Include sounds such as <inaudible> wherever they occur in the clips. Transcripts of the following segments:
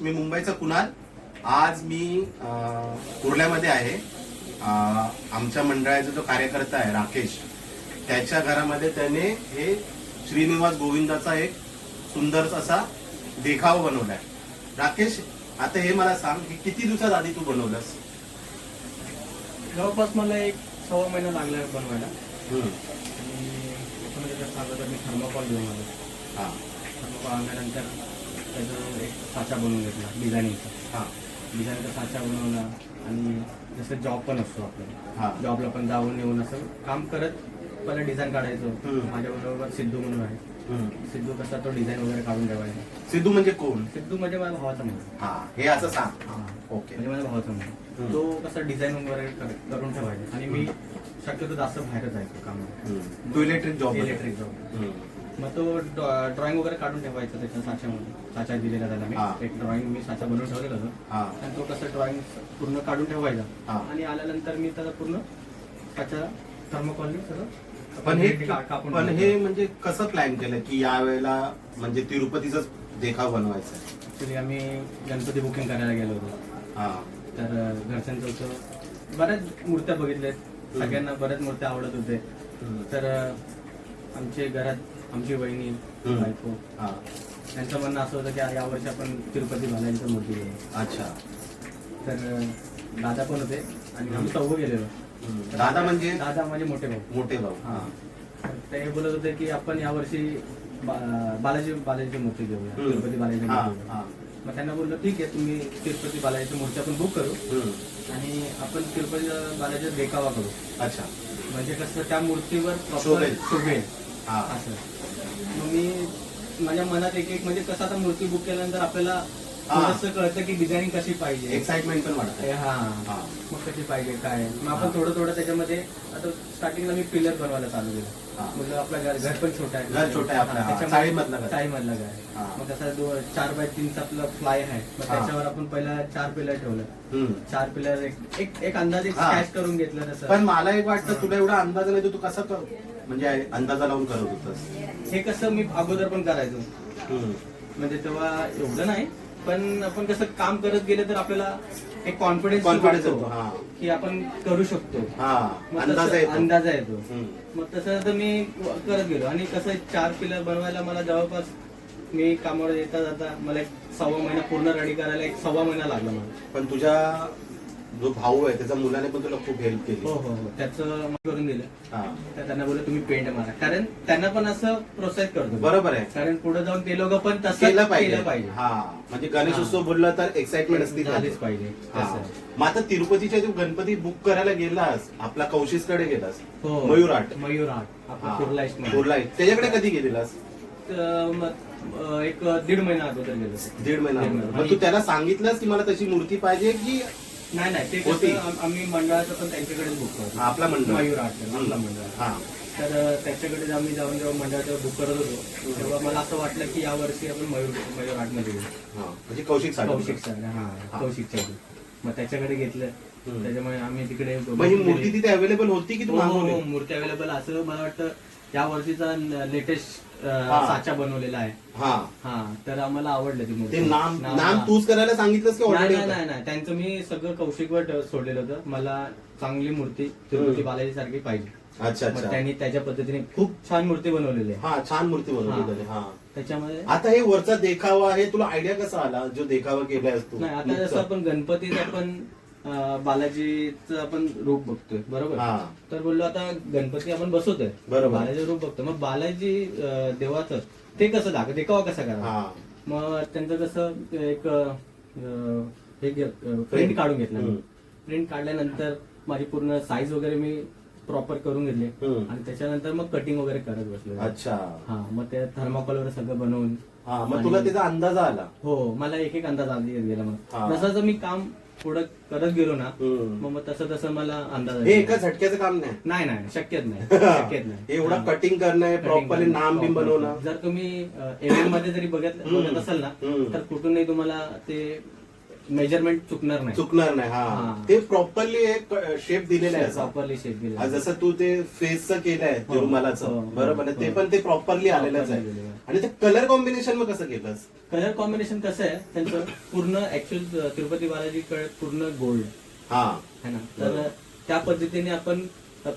मी मुंबईचा कुणाल? आज मी कुर्ल्यामध्ये आहे. आमच्या मंडळाचा जो कार्यकर्ता आहे राकेश त्याच्या घरामध्ये त्याने हे श्रीनिवास गोविंदाचा एक सुंदर असा देखावा बनवलाय. राकेश आता हे मला सांग की किती दिवसात आधी तू बनवलंस? जवळपास मला एक सव्वा महिना लागला बनवायला. मी थर्माकॉल घेऊन आलो. हा. थर्माकॉल आणल्यानंतर त्याचं एक साचा बनवून घेतला डिझायनिंगचा. हा. डिझायनिंगचा साचा बनवला आणि जसं जॉब पण असतो आपल्याला हा. जॉबला पण जाऊन येऊन असं काम करत पहिलं डिझाईन काढायचो. माझ्याबरोबर सिद्धू म्हणून आहे. सिद्धू कसा तो डिझाईन वगैरे काढून ठेवायचा. सिद्धू म्हणजे कोण? सिद्धू म्हणजे माझ्या भावाचा मुलगा. हा असं सांग. हा. ओके. म्हणजे माझ्या भावाचा मुलगा. हम्म. तो कसा डिझाईन वगैरे कर- करून ठेवायचा. आणि मी शक्यतो जास्त बाहेर जायचो हम्म. तू इलेक्ट्रिक जॉब इलेक्ट्रिक जॉब मग तो ड्रॉइंग वगैरे काढून ठेवायचा त्याच्या साच्यामध्ये. साचा दिलेला त्याला मी. एक ड्रॉइंग मी साचा बनवून ठेवलेला होता. हा. आणि तो कसं ड्रॉइंग पूर्ण काढून ठेवायचा. हा. आणि आल्यानंतर मी त्याला पूर्ण साच्या थर्मोकॉलनी सगळं पण हे पण. हे म्हणजे कसं प्लॅन केलं की या वेळेला म्हणजे तिरुपतीचाच देखाव बनवायचा? ऍक्च्युली आम्ही गणपती बुकिंग करायला गेलो होतो. हा. तर घरच्यांचं होतं. बऱ्याच मूर्त्या बघितल्यात. सगळ्यांना बऱ्याच मूर्त्या आवडत होते. तर आमचे घरात आमची हम्म. बायको हा त्यांचं म्हणणं असं होतं की यावर्षी आपण तिरुपती बालाजीचं मूर्ती घेऊ अच्छा तर अं, दादा पण होते आणि आम्ही चौघ गेलेलो हम्म. दादा म्हणजे दादा माझे मोठे भाऊ मोठे भाऊ हा. तर ते बोलत होते की आपण यावर्षी बा- बालाजी बालाजीची मूर्ती घेऊया हम्म. तिरुपती बालाजी हा, मूर्ती घेऊया. हा. मग त्यांना बोललो ठीक आहे तुम्ही तिरुपती बालाजीची मूर्ती आपण बुक करू हम्म. आणि आपण तिरुपती बालाजीचा देखावा करू अच्छा म्हणजे कसं त्या मूर्तीवर proper शोभेल. शोभेल असं मग मी माझ्या मनात एक एक म्हणजे कसं आता मूर्ती बुक केल्यानंतर आपल्याला. थोडंसं कळतं की डिझायनिंग कशी पाहिजे एक्साइटमेंट पण वाटत हा. मग कशी पाहिजे काय मग. आपण थोडं थोडं त्याच्यामध्ये आता स्टार्टिंगला मी पिलर बनवायला चालू केलं. म्हणजे आपलं घर घर पण छोटं आहे घर छोटं आहे आपलं, हा. चाळीमधलं घर. चाळीमधलं घर आहे. हा. मग तसा दो चार बाय तीनचा आपलं फ्लाय आहे मग हा. त्याच्यावर आपण पहिला चार पिलर ठेवलं. चार पिलर एक एक अंदाज एक हा. स्कॅच करून घेतलं तसं पण मला एक वाटतं तुला एवढा अंदाज नाही तर तू कसा कर म्हणजे अंदाजा लावून करत होतस हे कसं मी अगोदर पण करायचो. म्हणजे तेव्हा एवढं नाही पण आपण कसं काम करत गेलं तर आपल्याला एक कॉन्फिडन्स Confidence येतो, हा. की आपण करू शकतो हा अंदाज येतो. मग तसं तर मी करत गेलो आणि कसं चार पिलर बनवायला मला जवळपास मी कामावर येता जाता मला एक सव्वा महिना पूर्ण रेडी करायला एक सव्वा महिना लागला मला पण तुझ्या जो भाऊ आहे त्याच्या मुलाने पण तुला खूप हेल्प केली. हो हो हो. त्याचं करून दिलं. हा. तर त्यांना बोललं तुम्ही पेंट मारा. कारण त्यांना पण असं प्रोसेस करतो. बरोबर आहे. कारण पुढे जाऊन ते लोक पण तसं केलं पाहिजे. हा. म्हणजे गणेश उत्सव बोललं तर एक्साइटमेंट असती झालीच त्याची. पाहिजे हा. तसं मग आता तिरुपतीच्या तू गणपती बुक करायला गेलास आपला कौशिसकडे गेलास. हो. आपला हा. कुर्ला इस्टमध्ये. कुर्ला इस्ट. त्याच्याकडे कधी गेलेलास? तर मग अं, एक दीड महिना अगोदर गेलो दीड महिना दीड अगोदर. महिना. मग तू त्याला सांगितलंस की मला तशी मूर्ती पाहिजे की नाही नाही ते होती. कसं आम- आम्ही मंडळाचं पण त्यांच्याकडेच बुक करतो आपला मंडळ. मयूरहाट आपला. मंडळ. हा. तर त्याच्याकडे आम्ही जाऊन जेव्हा मंडळाचं बुक करत होतो तेव्हा मला असं वाटलं की या वर्षी आपण मयूर मयूरहाटमध्ये घेऊ हा म्हणजे कौशिक कौशिक सर हा हा. कौशिकच्या मग त्याच्याकडे घेतलं. हम्म. त्याच्यामुळे आम्ही तिकडे मग ही मूर्ती तिथे अवेलेबल होती की तू हो, हो, मागवली? हो, मूर्ती अवेलेबल असं मला वाटतं या वर्षीचा लेटेस्ट हा. साचा बनवलेला आहे. हा. हा तर आम्हाला आवडलं ती मूर्ती. नाम नाम. तूच करायला सांगितलंस की नाही ऑलरेडी नाही नाही नाही. त्यांचं मी सगळं कौशिकवर ठ- सोडलेलं होतं. मला चांगली मूर्ती तिरुपती. बालाजी सारखी पाहिजे. अच्छा मग अच्छा. त्यांनी त्याच्या पद्धतीने खूप छान मूर्ती बनवलेली आहे. हा छान मूर्ती बनवली हा. त्याने हा. त्याच्यामध्ये आता हे वरचा देखावा आहे तुला आयडिया कसा आला? जो देखावा केलायस तू? नाही आता जसं आपण गणपतीत आपण बालाजीचं आपण रूप बघतोय बरोबर? हा. तर बोललो आता गणपती आपण बसवतोय. बरोबर. बालाजी रूप बघतो मग बालाजी अं, देवाचं ते कसं दाखव देखावा कसा करा हा. मग त्यांचं कसं एक अं, हे प्रिंट काढून घेतला हम्म. प्रिंट काढल्यानंतर माझी पूर्ण साईज वगैरे मी प्रॉपर करून घेतले. हम्म. आणि त्याच्यानंतर मग कटिंग वगैरे करत बसलो. अच्छा. हा मग ते थर्माकोल वगैरे सगळं बनवून हा मग आणि- तुला त्याचा अंदाज आला. हो मला एक एक अंदाज आला येत गेला हा. मग. जसं जसं मी काम पुढं करत गेलो ना हम्म. मग मग तसं तसं मला अंदाज हे. एका झटक्याचं काम नाही नाही नाही शक्यच नाही <laughs> शक्यच नाही एवढं हा. कटिंग करणं प्रॉपरली नाम बिम. बनवणं जर तुम्ही एममध्ये जरी बघत हम्म. बघत असाल ना हम्म. तर कुठूनही तुम्हाला ते मेजरमेंट चुकणार नाही. चुकणार नाही हा. हा. ते प्रॉपरली एक शेप दिलेला आहे. असा. प्रॉपरली शेप हा, दिला जसं तू ते फेसचं केलंय हो, तिरुमलाचं हो, बरोबर आहे हो. ते पण ते प्रॉपरली आलेलंच Properly आहे आहे. आणि ते कलर कॉम्बिनेशन मग कसं केलंस? कलर कॉम्बिनेशन कसं आहे? त्यांचं पूर्ण ऍक्च्युअल तिरुपती बालाजीकडे पूर्ण गोल्ड हा. है ना? बरोबर. तर त्या पद्धतीने आपण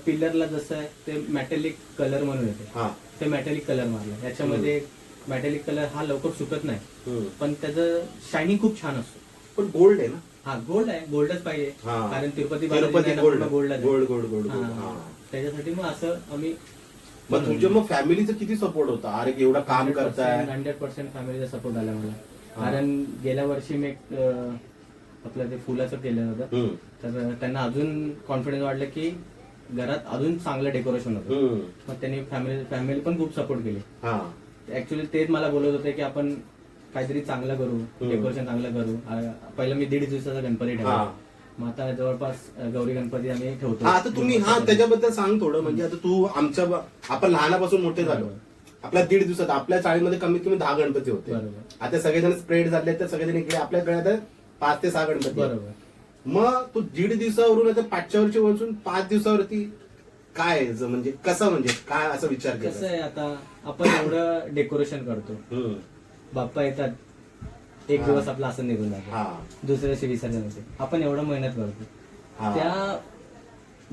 पिलरला जसं आहे ते मॅटेलिक कलर म्हणून येते. हा. ते मॅटेलिक कलर मारलं. याच्यामध्ये मॅटेलिक कलर हा लवकर सुकत नाही. हम्म. पण त्याचं शायनिंग खूप छान असतो. पण गोल्ड आहे ना. हा गोल्ड आहे. गोल्डच पाहिजे. हा. कारण Tirupati Tirupati gold gold gold gold gold हा. त्याच्यासाठी मग असं आम्ही मग तुझ्या मग फॅमिलीचा किती सपोर्ट होता? अरे एवढं काम करताय. हंड्रेड पर्सेंट फॅमिलीचा सपोर्ट आला मला. कारण गेल्या वर्षी मी एक अं, आपलं ते फुलाचं केलं होतं. हम्म. तर त्यांना अजून कॉन्फिडन्स वाटलं की घरात अजून चांगलं डेकोरेशन होतं. हम्म. मग त्यांनी फॅमिली फॅमिली पण खूप सपोर्ट केली. हा. ऍक्च्युली तेच मला बोलत होते की आपण काहीतरी चांगलं करू डेकोरेशन चांगलं करू. आ- पहिलं मी दीड दिवसाचा गणपती ठेवला. हा. मग आता जवळपास गौरी गणपती आम्ही ठेवतो. हा आता तुम्ही हा त्याच्याबद्दल सांग थोडं. म्हणजे आता तू आमच्या ब- आपण लहानापासून मोठे झालो. आपल्या दीड दिवसात आपल्या चाळीमध्ये कमीत कमी दहा गणपती होते. बरोबर. आता सगळेजण स्प्रेड झाले तर सगळेजण इकडे आपल्या गळ्यात पाच ते सहा गणपती आहेत. बरोबर. मग तू दीड दिवसावरून आता पाचच्या वरची वरचून पाच दिवसावरती काय आहे? म्हणजे कसं म्हणजे काय असं विचार कसं केला आहे आता? आपण एवढं डेकोरेशन करतो. हम्म. बाप्पा येतात एक हा. दिवस आपला असं निघून जातो. हा. दुसऱ्या दिवशी विसर्जन होते. आपण एवढं मेहनत करतो. हा. त्या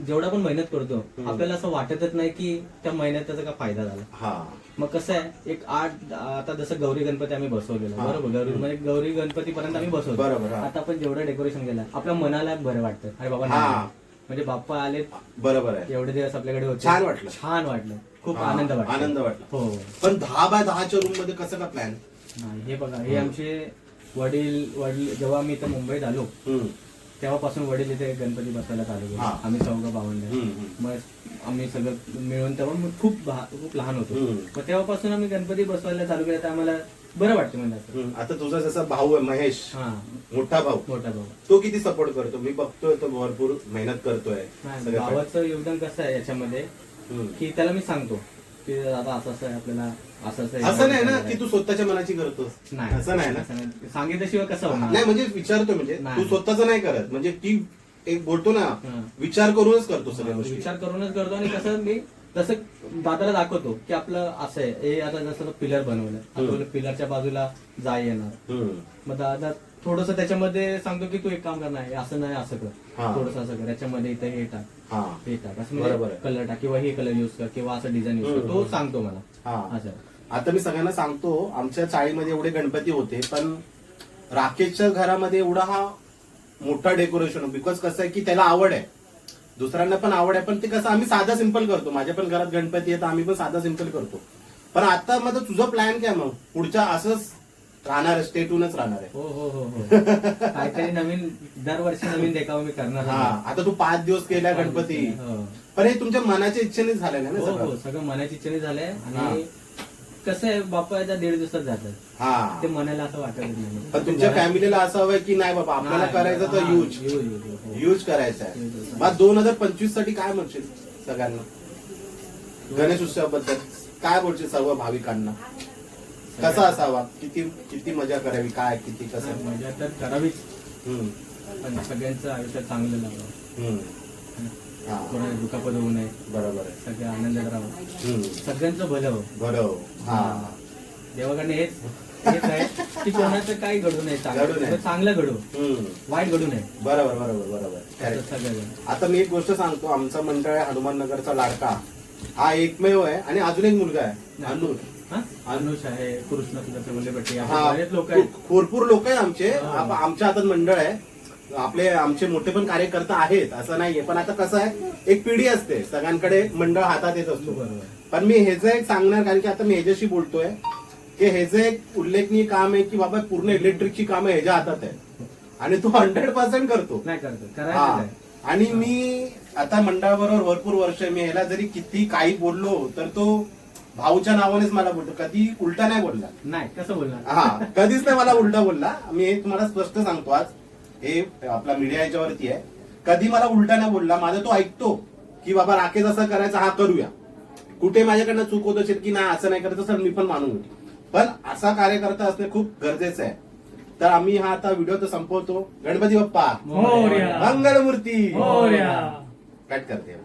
जेवढा पण मेहनत करतो आपल्याला असं वाटतच नाही की त्या मेहनतीचा काय फायदा झाला. हा. मग कसं आहे एक आठ आता जसं गौरी गणपती आम्ही बसवलेलं. हा. बरोबर? गौरी म्हणजे गौरी गणपती पर्यंत आम्ही बसवतो. बरोबर, हा. आता आपण जेवढं डेकोरेशन केलं आपल्या मनाला बरं वाटतं. अरे बाबा हा. नाही. म्हणजे बाप्पा आले बरोबर आहे. एवढे दिवस आपल्याकडे होते. छान वाटलं. छान वाटलं. खूप हा, आनंद वाटला. आनंद वाटला. हो. पण दहा बाय दहाच्या रूममध्ये कसं का प्लॅन हे बघा हे आमचे वडील वडील जेव्हा आम्ही इथं मुंबईत आलो तेव्हापासून वडील इथे गणपती बसवायला चालू केले. हा. आम्ही चौघ भावंड. मग आम्ही सगळं मिळून तेव्हा मग खूप भा- खूप लहान होतो. हम्म. मग तेव्हापासून आम्ही गणपती बसवायला चालू केलं तर आम्हाला बरं वाटतं म्हणजे असं. आता तुझा जसा भाऊ आहे महेश हा. मोठा भाऊ मोठा भाऊ. तो किती सपोर्ट करतो? मी बघतोय तो भरपूर मेहनत करतोय. नाही, भावाचं योगदान कसं आहे याच्यामध्ये हम्म. की त्याला मी सांगतो की आता असं असं आहे आपल्याला असं असं आहे. असं नाही ना की तू स्वतःच्या मनाची करतोस नाही असं नाही ना असं नाही. सांगितल्याशिवाय कसं होणार नाही म्हणजे विचारतो म्हणजे नाही. तू स्वतःच नाही करत म्हणजे ती एक बोलतो ना हा. विचार करूनच करतो सगळ्या गोष्टी विचार करूनच करतो आणि कसं मी तसं दादाला दाखवतो की आपलं असं आहे. हे आता जसं पिलर बनवलं. आता पिलरच्या बाजूला जाय येणार. मग दादा थोडस त्याच्यामध्ये सांगतो की तू एक काम करणार आहे असं नाही असं. कर. थोडस असं कर. याच्यामध्ये इथं हे टाक. हा. टाक. असं बरोबर म्हणजे. कलर टाक किंवा हे कलर युज कर किंवा असं डिझाईन युज कर. तो सांगतो मला. असं. आता मी सगळ्यांना सांगतो आमच्या चाळीमध्ये एवढे गणपती होते पण राकेशच्या घरामध्ये एवढा हा मोठा डेकोरेशन बिकॉज कसं आहे की त्याला आवड आहे. दुसऱ्यांना पण आवड आहे पण ते कसं आम्ही साधा सिंपल करतो. माझ्या पण घरात गणपती तर आम्ही पण साधा सिंपल करतो. पण आता मग तुझं प्लॅन काय मग? पुढच्या असंच राहणार आहे स्टेटूनच राहणार आहे. हो हो हो हो. <laughs> काहीतरी नवीन दरवर्षी नवीन देखावा मी करणार हा आहे. आता तू पाच दिवस केला गणपती. हो. पण हे तुमच्या मनाच्या इच्छेनेच झालेलं ना हो हो सगळं सगळं मनाची इच्छेने झालंय आणि कसं आहे बाप्पा याच्या दीड दिवसात जातात. हा. ते मनाला असं वाटत नाही. पण तुमच्या फॅमिलीला असं हवंय की नाही बाबा आपल्याला नाही, करायचं तर हा, यूज यूज, हो. यूज करायचा आहे. मग दोन हजार पंचवीससाठी काय म्हणशील सगळ्यांना? गणेश उत्सवाबद्दल काय बोलशील सर्व भाविकांना? कसा असावा? किती किती मजा करावी? काय किती कसं? मजा तर करावीच. हम्म, पण सगळ्यांचं आयुष्य चांगलं हम्म. हा, कोणाला दुखापत होऊ नये. बरोबर आहे. सगळे आनंदात हम्म, सगळ्यांचं भलं हो. बरोबर हा. देवाकडे हेच हेच आहे की <laughs> कोणाचं काही घडू नये. घडू नये. चांगलं चांगलं घडू. हम्म, वाईट घडू नये. बरोबर बरोबर बरोबर. असं. सगळं आता मी एक गोष्ट सांगतो. आमचा मंडळ आहे हनुमान नगरचा लाडका. हा एकमेव आहे आणि अजून एक मुलगा आहे. अनुर हा? अनुष आहे कृष्ण सुद्धा हा. बरेच लोक आहेत. भरपूर लोक आहे आमचे. हा. आप- आमच्या हातात मंडळ आहे. आपले आमचे मोठे पण कार्यकर्ता आहेत असं नाहीये. पण आता कसं आहे एक पिढी असते. सगळ्यांकडे मंडळ हातात येत असतो. बरोबर. पण मी ह्याचं एक सांगणार कारण की आता मी ह्याच्याशी बोलतोय की ह्याचं एक उल्लेखनीय काम आहे की बाबा पूर्ण इलेक्ट्रिकची कामं ह्याच्या हातात आहे आणि तो हंड्रेड पर्सेंट करतो. नाही करतो. हा. आणि मी आता मंडळाबरोबर भरपूर वर्ष. मी ह्याला जरी किती काही बोललो तर तो भाऊच्या नावानेच मला बोलतो. कधी उलटा नाही बोलला. नाही कसं बोलणार? हा. कधीच नाही मला उलटा बोलला. मी हे तुम्हाला स्पष्ट सांगतो आज. हे आपला मीडिया याच्यावरती आहे. कधी मला उलटा नाही बोलला माझा तो ऐकतो की बाबा राकेश असं करायचं हा करूया. कुठे माझ्याकडनं चूक होत असेल की नाही असं नाही करायचं सर मी पण मानून पण असा कार्यकर्ता असणे खूप गरजेचं आहे. तर आम्ही हा आता व्हिडिओ तर संपवतो. गणपती बाप्पा. मोरया. कट करते.